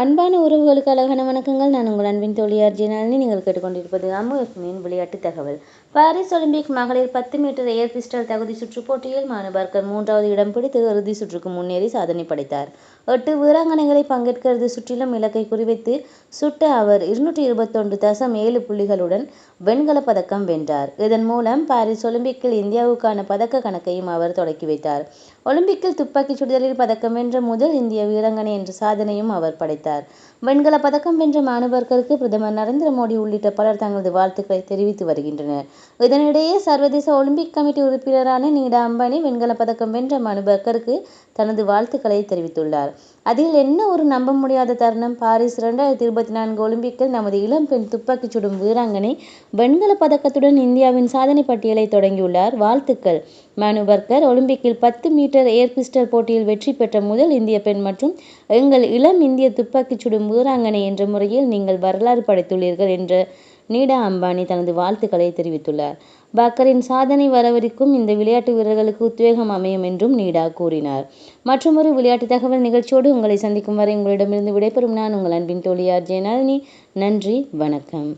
அன்பான உறவுகளுக்கு அழகான வணக்கங்கள். நான் உங்கள் அன்பின் தோழி ஜெயனாலினி நீங்கள் கேட்டுக்கொண்டிருப்பது அமுகத்தின் விளையாட்டு தகவல். பாரிஸ் ஒலிம்பிக் மகளிர் பத்து மீட்டர் ஏர் பிஸ்டல் தகுதி சுற்றுப் போட்டியில் மானு பார்க்கர் மூன்றாவது இடம் பிடித்து இறுதி சுற்றுக்கு முன்னேறி சாதனை படைத்தார். எட்டு வீராங்கனைகளை பங்கேற்கிறது சுற்றிலும் இலக்கை குறிவைத்து சுட்ட அவர் இருநூற்றி இருபத்தொன்று தசம் ஏழு புள்ளிகளுடன் வெண்கலப் பதக்கம் வென்றார். இதன் மூலம் பாரிஸ் ஒலிம்பிக்கில் இந்தியாவுக்கான பதக்க கணக்கையும் அவர் தொடக்கி வைத்தார். ஒலிம்பிக்கில் துப்பாக்கிச் சுடுதலில் பதக்கம் வென்ற முதல் இந்திய வீராங்கனை என்ற சாதனையும் அவர் படைத்தார். வெண்கல பதக்கம் வென்ற மாணவர்களுக்கு பிரதமர் நரேந்திர மோடி உள்ளிட்ட பலர் தங்களது வாழ்த்துக்களை தெரிவித்து வருகின்றனர். இதனிடையே சர்வதேச ஒலிம்பிக் கமிட்டி உறுப்பினரான நீடா அம்பானி வெண்கல பதக்கம் வென்ற மாணவர்களுக்கு தனது வாழ்த்துக்களை தெரிவித்துள்ளார். அதில் என்ன ஒரு நம்ப முடியாத தருணம்? பாரிஸ் இரண்டாயிரத்தி இருபத்தி நான்கு ஒலிம்பிக்கில் நமது இளம் பெண் துப்பாக்கிச் சுடும் வீராங்கனை வெண்கல பதக்கத்துடன் இந்தியாவின் சாதனை பட்டியலை தொடங்கியுள்ளார். வாழ்த்துக்கள். மனு பர்கர் ஒலிம்பிக்கில் பத்து மீட்டர் ஏர் பிஸ்டல் போட்டியில் வெற்றி பெற்ற முதல் இந்திய பெண் மற்றும் எங்கள் இளம் இந்திய துப்பாக்கிச் சுடும் வீராங்கனை என்ற முறையில் நீங்கள் வரலாறு படைத்துள்ளீர்கள் என்ற நீடா அம்பானி தனது வாழ்த்துக்களை தெரிவித்துள்ளார். பக்கரின் சாதனை வரவிருக்கும் இந்த விளையாட்டு வீரர்களுக்கு உத்வேகம் அமையும் என்றும் நீடா கூறினார். மற்றொரு விளையாட்டு தகவல் நிகழ்ச்சியோடு உங்களை சந்திக்கும் வரை உங்களிடமிருந்து விடைபெறும் நான் உங்கள் அன்பின் தோழியார் ஜெயனாலினி நன்றி வணக்கம்.